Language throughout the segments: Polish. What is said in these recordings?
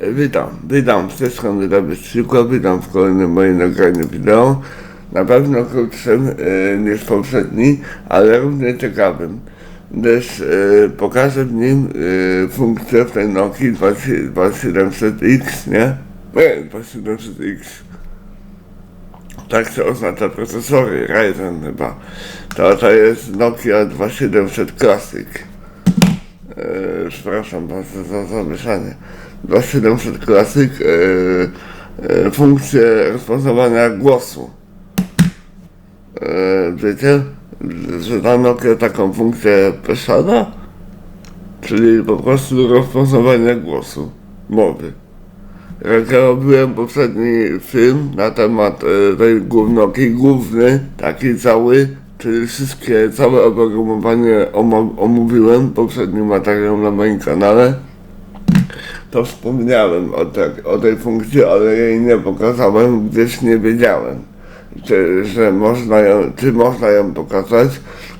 E, Witam, witam, z tej strony Dawid Szybko, witam w kolejnym moim nagraniu wideo. Na pewno krótszym e, niż poprzedni, ale równie ciekawym, gdyż e, pokażę w nim e, funkcję w tej Nokii 2700X, nie? Nie, 2700X. Tak się oznacza procesory, Ryzen chyba. To, to jest Nokia 2700 Classic. E, przepraszam bardzo za zamieszanie. 2700 Classic, e, e, funkcję rozpoznawania głosu. E, wiecie, że ta Nokia taką funkcję posiada? Czyli po prostu rozpoznawanie głosu, mowy. Jak ja robiłem poprzedni film na temat e, tej głównoki, główny, taki cały, czyli wszystkie, całe oprogramowanie omówiłem, poprzedni materiał na moim kanale, to wspomniałem o, tak, o tej funkcji, ale jej nie pokazałem, gdyż nie wiedziałem, czy, że można ją, czy można ją pokazać,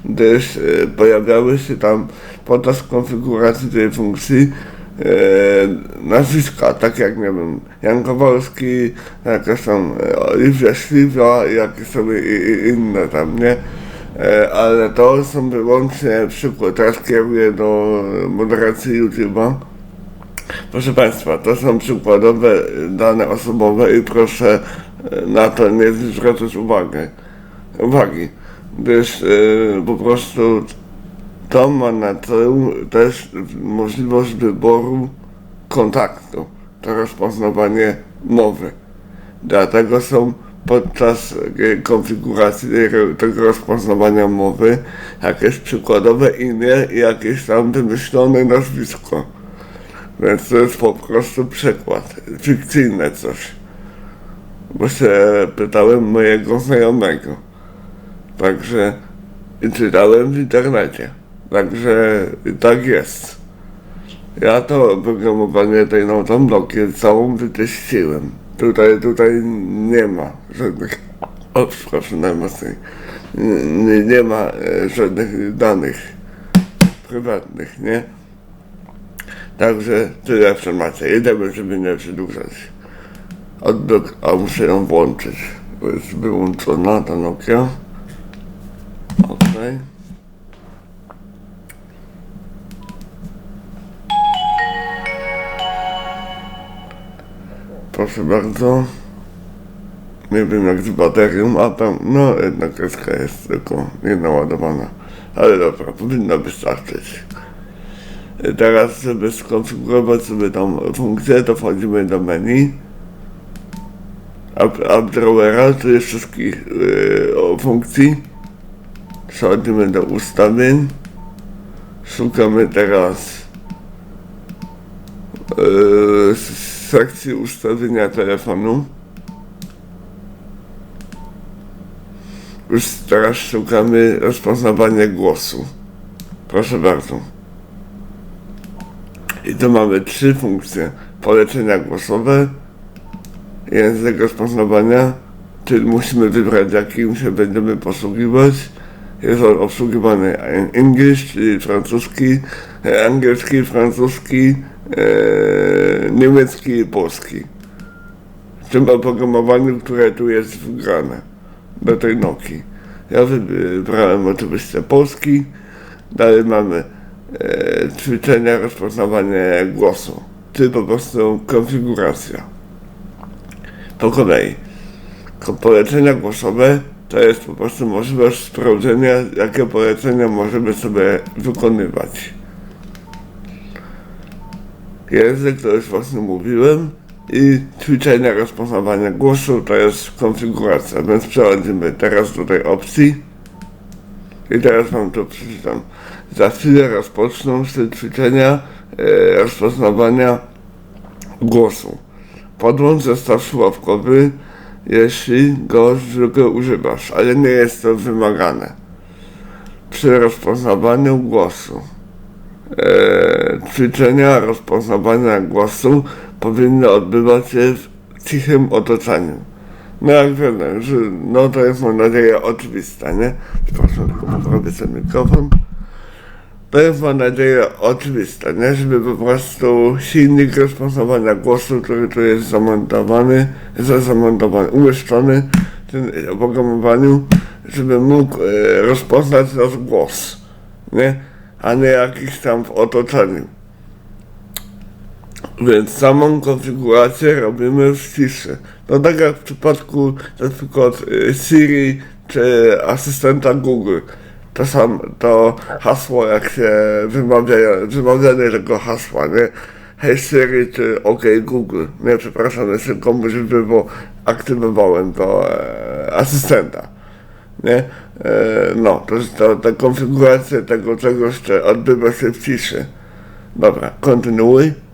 gdyż e, pojawiały się tam podczas konfiguracji tej funkcji e, nazwiska, tak jak nie wiem, Jan Kowalski, jakaś tam e, Oliwia Śliwa, jakieś sobie i, i inne tam, nie? E, ale to są wyłącznie przykład, teraz kieruję do moderacji YouTube'a. Proszę Państwa, to są przykładowe dane osobowe i proszę e, na to nie zwracać uwagę, uwagi, gdyż e, po prostu to ma na celu też możliwość wyboru kontaktu, to rozpoznawanie mowy. Dlatego są podczas e, konfiguracji tego rozpoznawania mowy jakieś przykładowe imię i jakieś tam wymyślone nazwisko. Więc to jest po prostu przykład, fikcyjne coś. Bo się pytałem mojego znajomego. Także i czytałem w internecie. Także tak jest. Ja to oprogramowanie tej no, tą Nokię całą wyteściłem. Tutaj, tutaj nie ma żadnych, o przepraszam najmocniej, nie, nie ma e, żadnych danych prywatnych, nie? Także tyle informacji. Jedziemy, żeby nie przedłużać. Oddok, a muszę ją włączyć, bo jest wyłączona ta Nokia. Okej. Proszę bardzo. Nie wiem jak z baterią, a tam, no jedna kreska jest tylko nienaładowana. Ale dobra, powinno wystarczyć. Teraz, żeby skonfigurować sobie tą funkcję, to wchodzimy do menu. App, app drawera, tu jest wszystkich yy, funkcji. Przechodzimy do ustawień. Szukamy teraz yy, sekcji ustawienia telefonu. Już teraz szukamy rozpoznawania głosu. Proszę bardzo. I tu mamy trzy funkcje. Polecenia głosowe, język rozpoznawania, czyli musimy wybrać jakim się będziemy posługiwać. Jest on obsługiwany English, czyli francuski, angielski, francuski, e, niemiecki i polski. W tym oprogramowaniu, które tu jest wgrane do tej Nokii. Ja wybrałem oczywiście polski, dalej mamy ćwiczenia rozpoznawania głosu, czy po prostu konfiguracja. Po kolei. Ko- Polecenia głosowe to jest po prostu możliwość sprawdzenia, jakie polecenia możemy sobie wykonywać. Język to już właśnie mówiłem i ćwiczenia rozpoznawania głosu to jest konfiguracja, więc przechodzimy teraz do tej opcji i teraz wam to przeczytam. Za chwilę rozpoczną się ćwiczenia e, rozpoznawania głosu. Podłącz zestaw słuchawkowy, jeśli go zwykle używasz, ale nie jest to wymagane. Przy rozpoznawaniu głosu. E, ćwiczenia rozpoznawania głosu powinny odbywać się w cichym otoczeniu. No jak wiemy, że no to jest mam nadzieję oczywiste, nie? Przepraszam, tylko poprawię sobie mikrofon. to jest mam nadzieję oczywiste, nie? Żeby po prostu silnik rozpoznawania głosu, który tu jest zamontowany, za- zamontowany, umieszczony w tym oprogramowaniu, żeby mógł e, rozpoznać nasz głos, nie? A nie jakiś tam w otoczeniu. Więc samą konfigurację robimy w ciszy. No tak jak w przypadku na przykład y, Siri czy asystenta Google. To sam to hasło jak się wymawia, wymawianie tego hasła, nie? Hej Siri czy OK Google. Nie, przepraszam, jeszcze komuś wybo aktywowałem to e, asystenta. Nie? E, no, to jest to, ta konfiguracja tego czegoś, co odbywa się w ciszy. Dobra, kontynuuj.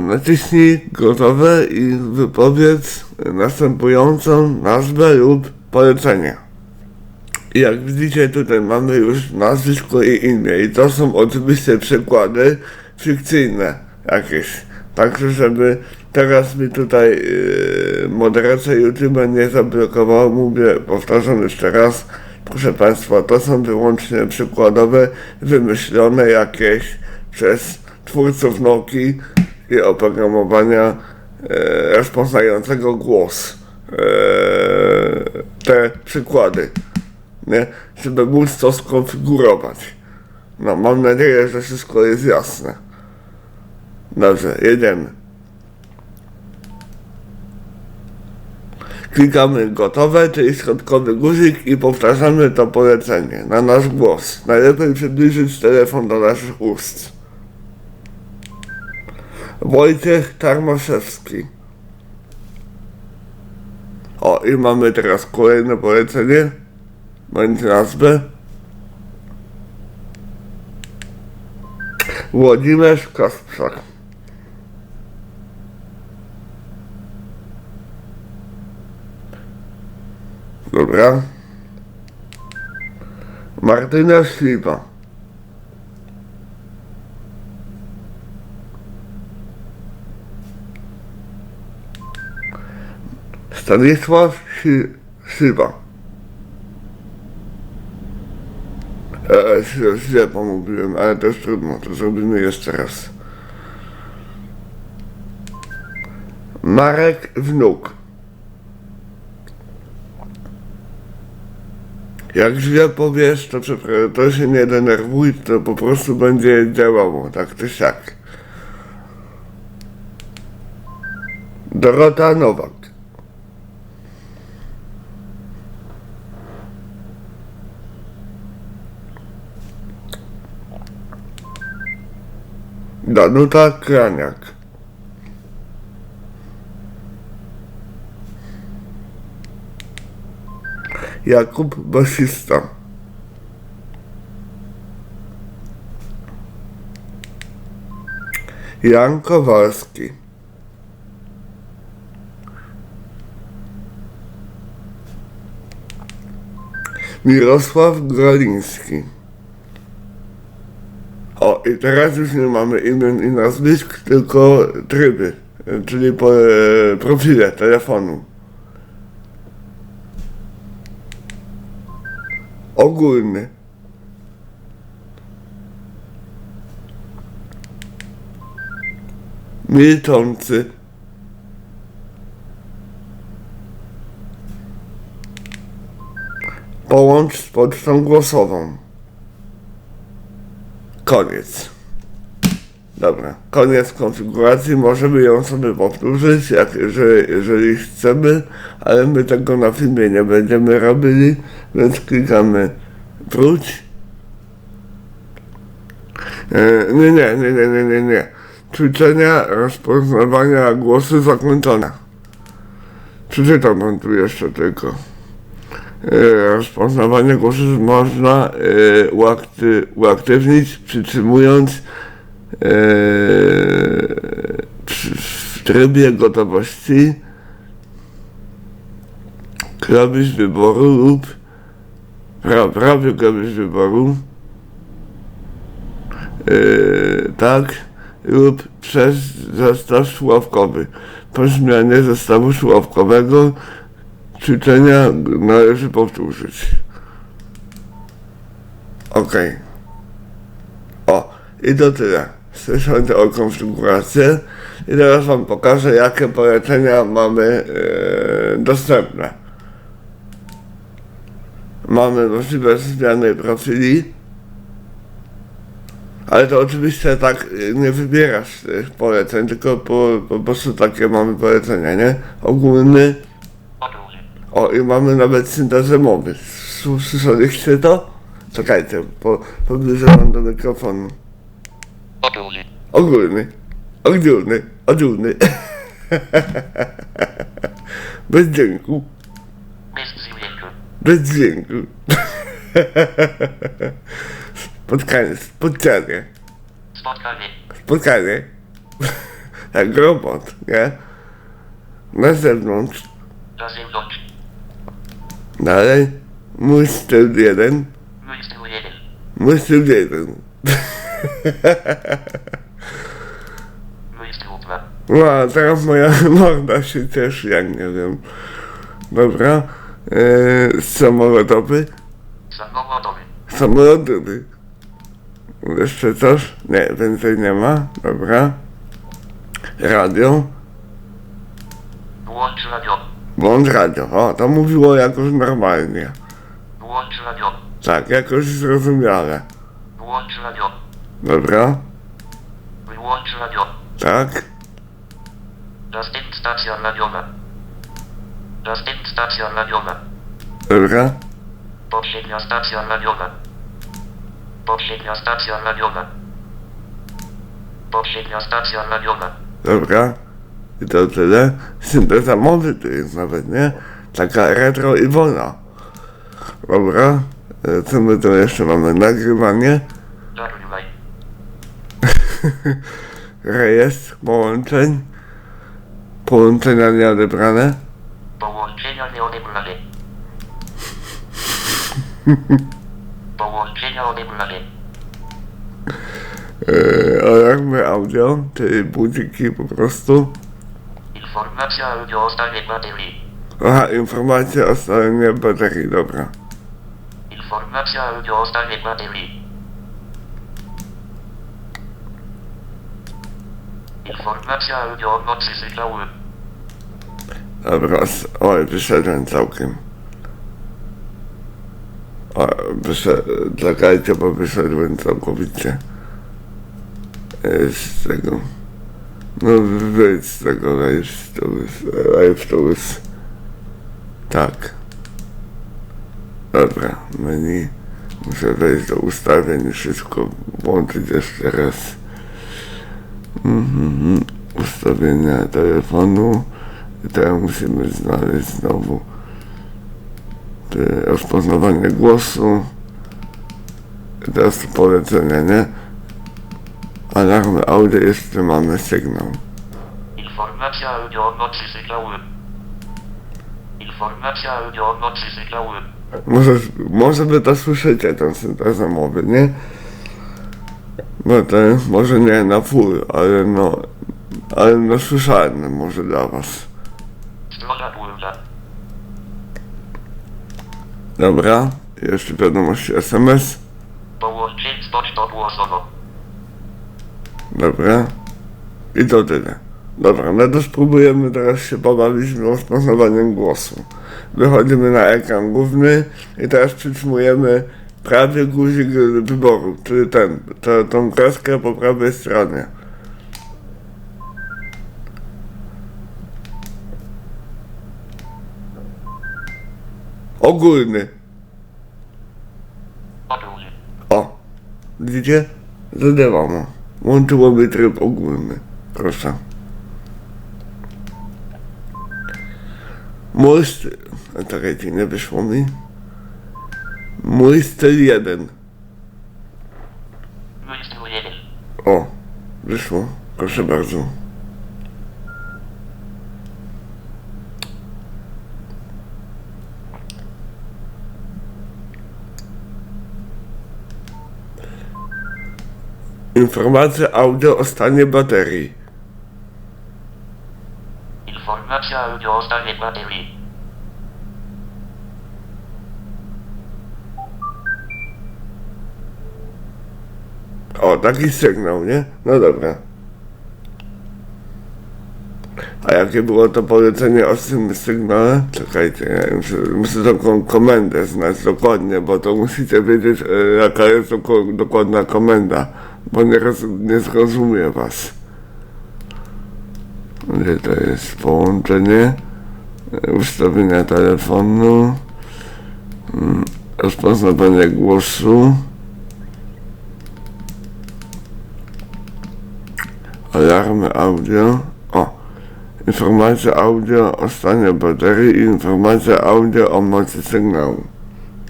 Naciśnij gotowe i wypowiedz następującą nazwę lub polecenie. Jak widzicie tutaj mamy już nazwisko i imię i to są oczywiście przykłady fikcyjne jakieś. Także żeby teraz mi tutaj yy, moderacja YouTube nie zablokował, mówię, powtarzam jeszcze raz, proszę Państwa, to są wyłącznie przykładowe, wymyślone jakieś przez twórców Nokii i oprogramowania e, rozpoznającego głos. E, te przykłady, nie? Żeby móc to skonfigurować. No, mam nadzieję, że wszystko jest jasne. Dobrze, jedziemy. Klikamy gotowe, czyli środkowy guzik i powtarzamy to polecenie na nasz głos. Najlepiej przybliżyć telefon do naszych ust. Wojciech Tarmaszewski. O, i mamy teraz kolejne polecenie. Będzie nazwę. Włodzimierz Kasprzak. Dobra. Martyna Śliwa. Stanisław Szy- Szyba. Źle, źle pomówiłem, ale to jest trudno, to zrobimy jeszcze raz. Marek Wnuk. Jak źle powiesz, to, to się nie denerwuj, to po prostu będzie działało, tak czy siak. Dorota Nowak. Danuta Kraniak. Jakub Basista. Jan Kowalski. Mirosław Groliński. I teraz już nie mamy imion i nazwisk, tylko tryby, czyli po, e, profile telefonu. Ogólny. Milczący. Połącz z pocztą głosową. Koniec. Dobra, koniec konfiguracji. Możemy ją sobie powtórzyć, jak, jeżeli, jeżeli chcemy, ale my tego na filmie nie będziemy robili, więc klikamy wróć. E, nie, nie, nie, nie, nie, nie, nie. Ćwiczenia rozpoznawania głosu zakończone. Przeczytam wam tu jeszcze tylko. E, rozpoznawanie głosu można e, uakty, uaktywnić przytrzymując e, w trybie gotowości klawisz wyboru lub pra, prawy klawisz wyboru e, tak lub przez zestaw sławkowy. Po zmianie zestawu sławkowego ćwiczenia należy powtórzyć. Okej. O, i to tyle. Słyszałem o konfigurację i teraz wam pokażę, jakie polecenia mamy e, dostępne. Mamy możliwość zmiany profili, ale to oczywiście tak e, nie wybierasz tych poleceń, tylko po, po prostu takie mamy polecenia, nie? Ogólny. O i mamy nawet syntezę mowy. Sły- Słyszeliście to? Czekajcie, po, pobliżę wam do mikrofonu. Ogólny. Ogólny. Ogólny. Ogólny. Bez dźwięku. Bez dźwięku. Bez dźwięku. Spotkanie. Spotkanie. Spotkanie. Spotkanie. Jak robot, nie? Na zewnątrz. Na zewnątrz. Dalej. Mój styl jeden. Mój styl jeden. Mój styl jeden. Mój styl dwa. No, teraz moja morda się cieszy, jak nie wiem. Dobra. Eee, samolotowy. Samochodowy. Samolotowy. Jeszcze coś? Nie, więcej nie ma. Dobra. Radio. Włącz radio. Włącz radio. O, to mówiło jakoś normalnie. Włącz radio. Tak, jakoś zrozumiale. Włącz radio. Dobra. Wyłącz radio. Tak. Następna stacja radiowa. Następna stacja radiowa. Dobra. Poprzednia stacja radiowa. Poprzednia stacja radiowa. Poprzednia stacja radiowa. Dobra. I to tyle. Synteza mowy to jest nawet, nie? Taka retro i wolna. Dobra. E, Co my tu jeszcze mamy? Nagrywanie. Nagrywaj. Rejestr połączeń. Połączenia nieodebrane. Połączenia nieodebrane. Połączenia odebrane. Yy, alarmy audio, czyli budziki po prostu. Informacja audio o stanie baterii. Aha, informacja o stanie baterii, dobra. Informacja audio o stanie baterii. Informacja audio o mocy sygnału. Dobra, s- oj, wyszedłem całkiem. O, wyszedłem, czekajcie, bo wyszedłem całkowicie. E, Z tego. No, wyjdź z tego, live to jest, live to jest. Tak. Dobra, menu. Muszę wejść do ustawień i wszystko włączyć jeszcze raz. Mhm, ustawienia telefonu. I teraz musimy znaleźć znowu rozpoznawanie głosu. I teraz to polecenie, nie? Alarmy audio jeszcze mamy sygnał. Informacja audio o mocy sygnału. Informacja audio o mocy sygnału. Może, może wy to słyszycie, tę syntezę mowy, nie? No to może nie na full, ale no, ale no słyszalne może dla was. Strona główna. Dobra, jeszcze wiadomości SMS. Połączeń z pocztą głosową. Dobra. I to tyle. Dobra, no to spróbujemy teraz się pobawić rozpoznawaniem głosu. Wychodzimy na ekran główny i teraz przytrzymujemy prawy guzik wyboru, czyli ten, to, tą kreskę po prawej stronie. Ogólny. O, widzicie? Zadawano. Łączyło mi tryb ogólny. Proszę. Mój styl... a Czekajcie, nie wyszło mi. Mój styl jeden. Mój styl jeden. O, wyszło. Proszę bardzo. Informacja audio o stanie baterii. Informacja audio o stanie baterii. O, taki sygnał, nie? No dobra. A jakie było to polecenie o tym sygnale? Czekajcie, ja muszę, muszę taką komendę znać dokładnie, bo to musicie wiedzieć, e, jaka jest dokładna komenda, bo nie, roz, nie zrozumie was. Gdzie to jest połączenie? Ustawienia telefonu. Mm, Rozpoznawanie głosu. Alarmy audio. O. Informacja audio o stanie baterii i informacja audio o mocy sygnału.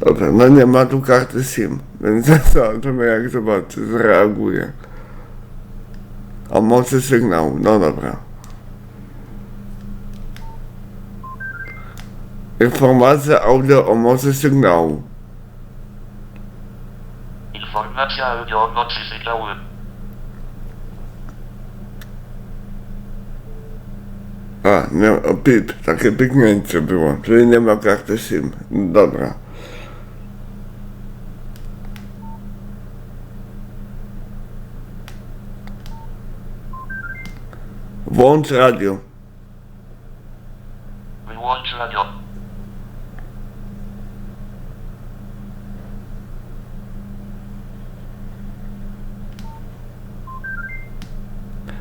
Dobra, no nie ma tu karty SIM, więc zobaczymy jak zobaczy, zreaguje. O mocy sygnału, no dobra. Informacja audio o mocy sygnału. Informacja audio o mocy sygnału. A, nie, o pip, takie pyknięcie było, czyli nie ma karty SIM. Dobra. Włącz radio. Wyłącz radio.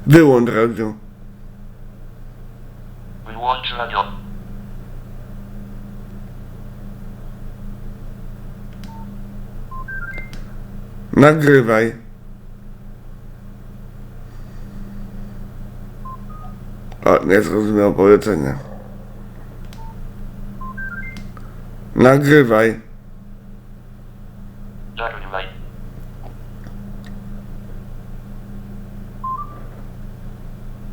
Wyłącz radio. Wyłącz radio. Nagrywaj. O, nie zrozumiał polecenia. Nagrywaj. Nagrywaj.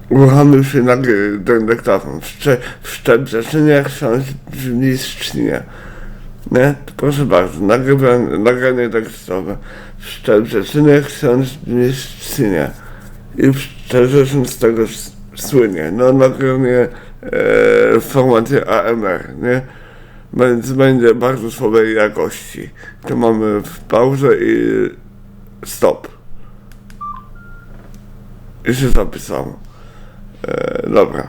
Uruchomił się nagry, ten dyktafon. Wszcze, wszczeprzeczenie książ brzmi szczynie. Nie? To proszę bardzo, nagrywanie, nagranie tekstowe. Wszczeprzeczenie książ brzmi szczynie. I wszczeprzeczeń z tego słynie. No nagranie e, w formacie AMR, nie? Więc będzie bardzo słabej jakości. Tu mamy w pauzę i stop. I się zapisało. E, dobra.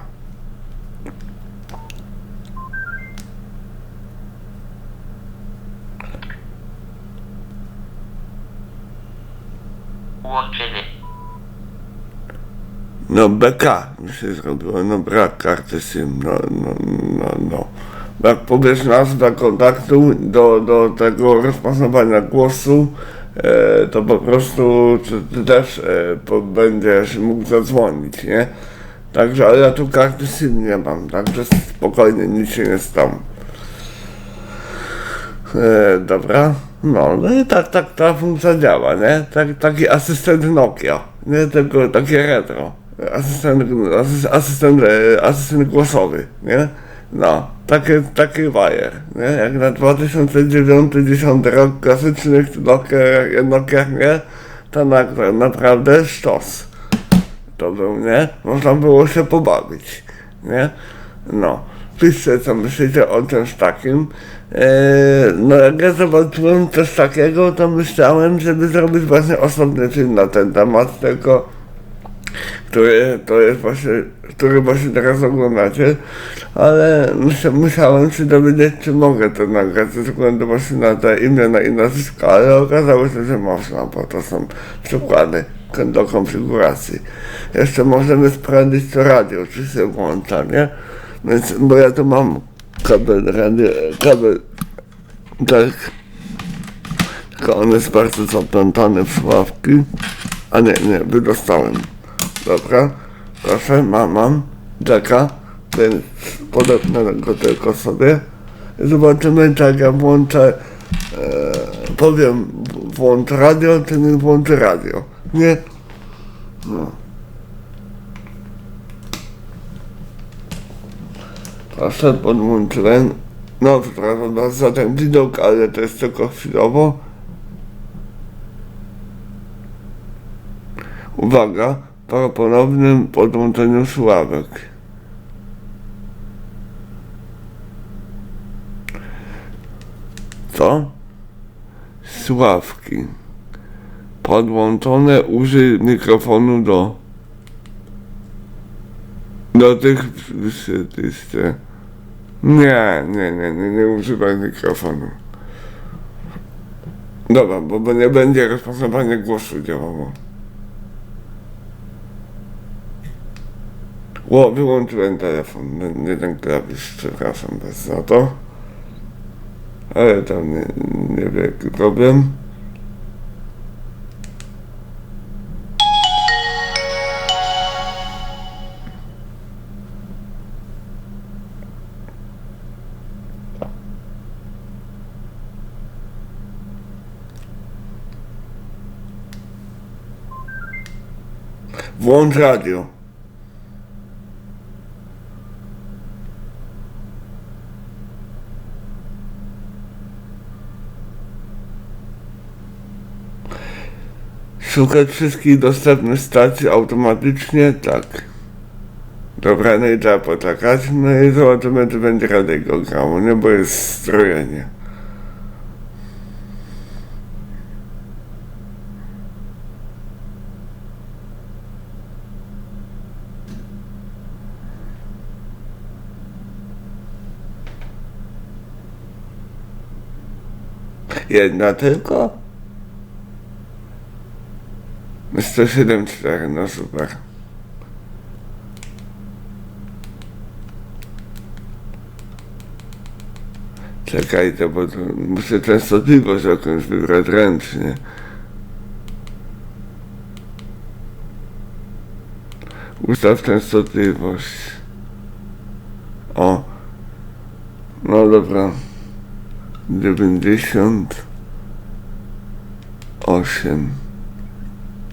Łączenie. No BK mi się zrobiło, no brak karty SIM, no, no, no, no. Powiesz nazwę kontaktu do, do tego rozpoznawania głosu, e, to po prostu ty, ty też e, po, będziesz mógł zadzwonić, nie? Także, ale ja tu karty SIM nie mam, także spokojnie, nic się nie stało. E, dobra, no, no i tak, tak ta funkcja działa, nie? Tak, taki asystent Nokia, nie tylko takie retro. Asystent, asys, asystent, e, asystent głosowy, nie? No, takie, taki wajer, nie? Jak na 2009-2010 rok klasycznych Nokia, Nokia, nie? To na, naprawdę sztos. To był, nie? Można było się pobawić, nie? No. Piszcie, co myślicie o czymś takim. Eee, no jak ja zobaczyłem coś takiego, to myślałem, żeby zrobić właśnie osobny film na ten temat, tylko który to jest właśnie, który właśnie teraz oglądacie, ale musiałem się dowiedzieć, czy mogę to nagrać ze względu właśnie na te imiona i nazwiska, ale okazało się, że można, bo to są przykłady do konfiguracji. Jeszcze możemy sprawdzić, co radio, czy się włącza, nie? Więc, bo ja tu mam kabel radio, kabel, tak, tylko on jest bardzo zaplątany w sławki, a nie, nie, wydostałem. Dobra, proszę, mam, mam, czeka, więc podobne go tylko sobie. Zobaczymy, czy jak ja włączę, e, powiem, włącz radio, czy nie włącz radio, nie? No. Proszę, podłączyłem. No, przepraszam bardzo za ten widok, ale to jest tylko chwilowo. Uwaga, po ponownym podłączeniu słuchawek. Co? Sławki. Podłączone użyj mikrofonu do do tych przytyście. Nie, nie, nie, nie, nie używaj mikrofonu. Dobra, bo, bo nie będzie rozpoznawanie głosu działało. O, wyłączyłem telefon, nie- nie ten klawisz, przepraszam was za to. Ale to nie, niewielki problem. Włącz radio. Szukać wszystkich dostępnych stacji automatycznie? Tak. Dobra, no i trzeba poczekać, no i zobaczymy, czy będzie grało, nie? Bo jest strojenie. Jedna tylko? 107,4, no super. Czekajcie, bo to muszę częstotliwość jakąś wybrać ręcznie. Ustaw częstotliwość. O. No dobra. 98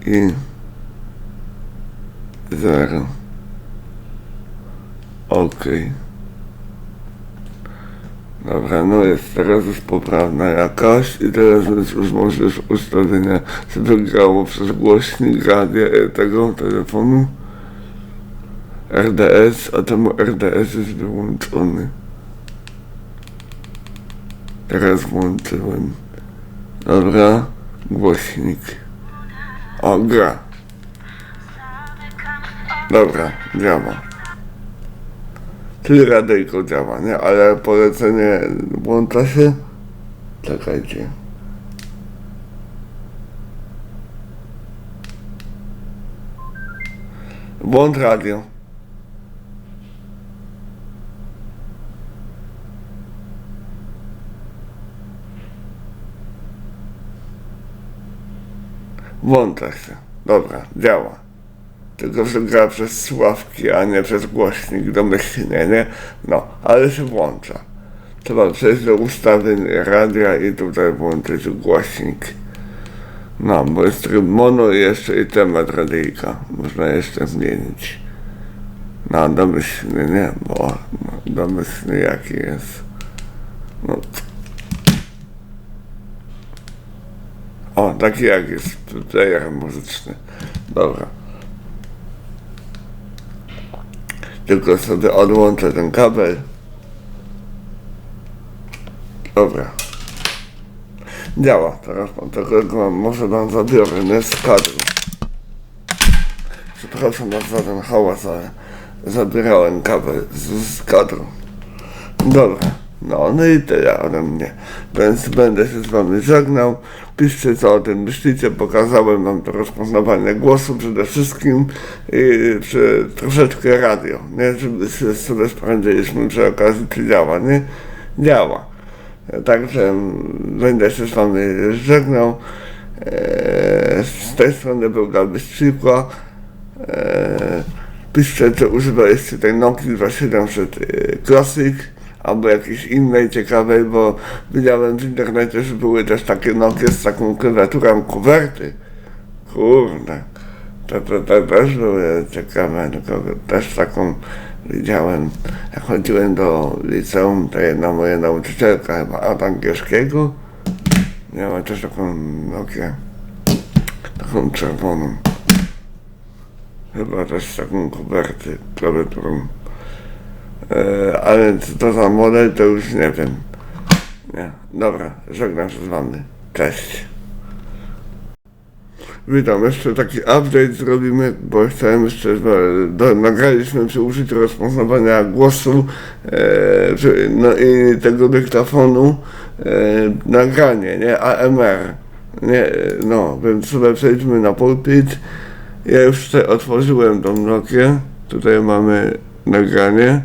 i 0. Ok. Dobra, no jest teraz już poprawna jakaś i teraz jest już możesz ustawienia, żeby grało przez głośnik radia e, tego telefonu. RDS, a temu RDS jest wyłączony. Teraz włączyłem. Dobra, głośnik. O, gra. Dobra, działa. Czyli radyjko działa, nie? Ale polecenie włącza się? Czekajcie. Włącz radio. Włącza się. Dobra, działa. Tylko, że gra przez sławki, a nie przez głośnik domyślnie, nie? No, ale się włącza. Trzeba przejść do ustawień radia i tutaj włączyć głośnik. No, bo jest tryb mono i jeszcze i temat radyjka. Można jeszcze zmienić. No, domyślnie, nie? Bo no, domyślnie jaki jest. No. O, taki jak jest player muzyczny. Dobra. Tylko sobie odłączę ten kabel. Dobra. Działa. Teraz mam tego, może wam zabiorę, nie z kadru. Przepraszam was za ten hałas, ale zabierałem kabel z, z kadru. Dobra. No, no i tyle ode mnie. Więc będę się z wami żegnał. Piszcie co o tym myślicie. Pokazałem wam to rozpoznawanie głosu przede wszystkim i przy troszeczkę radio, nie? Żeby sobie sprawdziliśmy przy okazji, czy działa, nie? Działa. Także będę się z wami żegnał. Eee, z tej strony był Gabi Szczykła. Eee, piszcie, czy używaliście tej Nokia 2700 e, Classic albo jakiejś innej ciekawej, bo widziałem w internecie, że były też takie Nokie z taką klawiaturą kuwerty. Kurde, to, to, to też były ciekawe, tylko też taką widziałem, jak chodziłem do liceum, to jedna moja nauczycielka chyba od angielskiego miała też taką Nokię, taką czerwoną. Chyba też taką kuwerty klawiaturą. E, ale co to za model, to już nie wiem. Nie. Dobra, żegnam się z wami. Cześć. witam, jeszcze taki update zrobimy, bo chciałem jeszcze, do, nagraliśmy przy użyciu rozpoznawania głosu e, no i tego dyktafonu e, nagranie, nie, AMR, nie, no, więc sobie przejdźmy na pulpit. Ja już otworzyłem tą Nokię, tutaj mamy nagranie,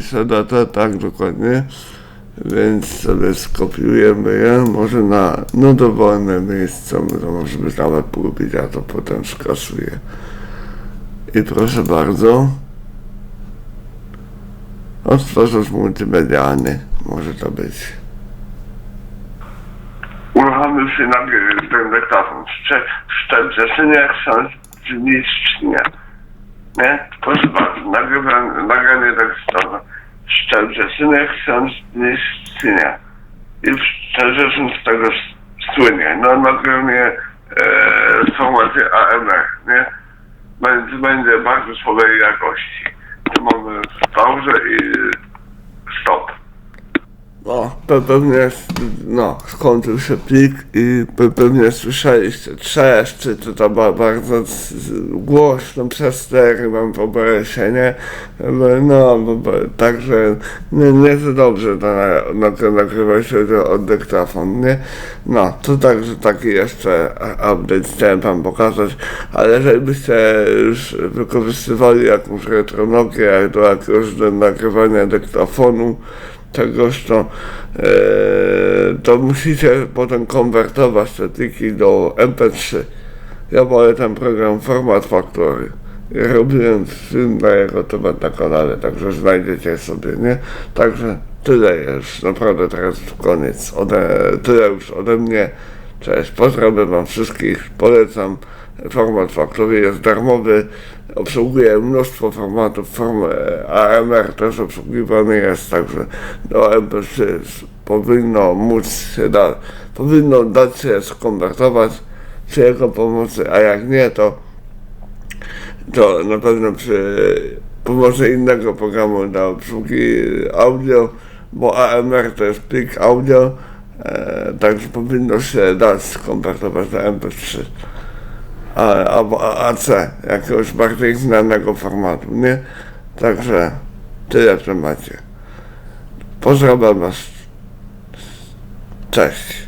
z data, tak dokładnie. Więc sobie skopiujemy je, może na no dowolne miejsce, to może być nawet pulpit, ja to potem skasuję. I proszę bardzo. Odtwarzacz multimedialny, może to być. Uruchomił się nagle ten dyktafon. Szczędzenie książ zmieszczenia. Nie? Proszę bardzo, nagrywam, nagranie tekstowe. Szczędzenie książ zmieszczenia. I szczerze z tego słynie. No nagranie e, w formacie AMR, nie? Będzie, będzie bardzo słabej jakości. Tu mamy pauzę i stop. No, pewnie, no, skończył się plik i pe- pewnie słyszeliście trzeszcz, czy to, ba, bardzo głośno przez stery mam w OBS-ie, nie? No, No, także nie, nie za dobrze to na, na to nagrywa się to od dyktafon, nie? No, to także taki jeszcze update chciałem wam pokazać, ale żebyście już wykorzystywali jakąś retronogię do jakiegoś do nagrywania dyktafonu, czegoś, to, e, to musicie potem konwertować te pliki do MP3. Ja wolę ten program Format Factory. Robiłem film dla jego to na kanale, także znajdziecie sobie, nie? Także tyle już, naprawdę teraz koniec. Ode, tyle już ode mnie. Cześć, pozdrawiam wam wszystkich, polecam. Format Factory jest darmowy, obsługuje mnóstwo formatów, form, e, AMR też obsługiwany jest, także do MP3 powinno móc da, powinno dać się skonwertować przy jego pomocy, a jak nie, to to na pewno przy pomocy innego programu do obsługi audio, bo AMR to jest plik audio, e, także powinno się dać skonwertować na MP3 a, albo AC, jakiegoś bardziej znanego formatu, nie? Także tyle w temacie. Pozdrawiam Was. Cześć.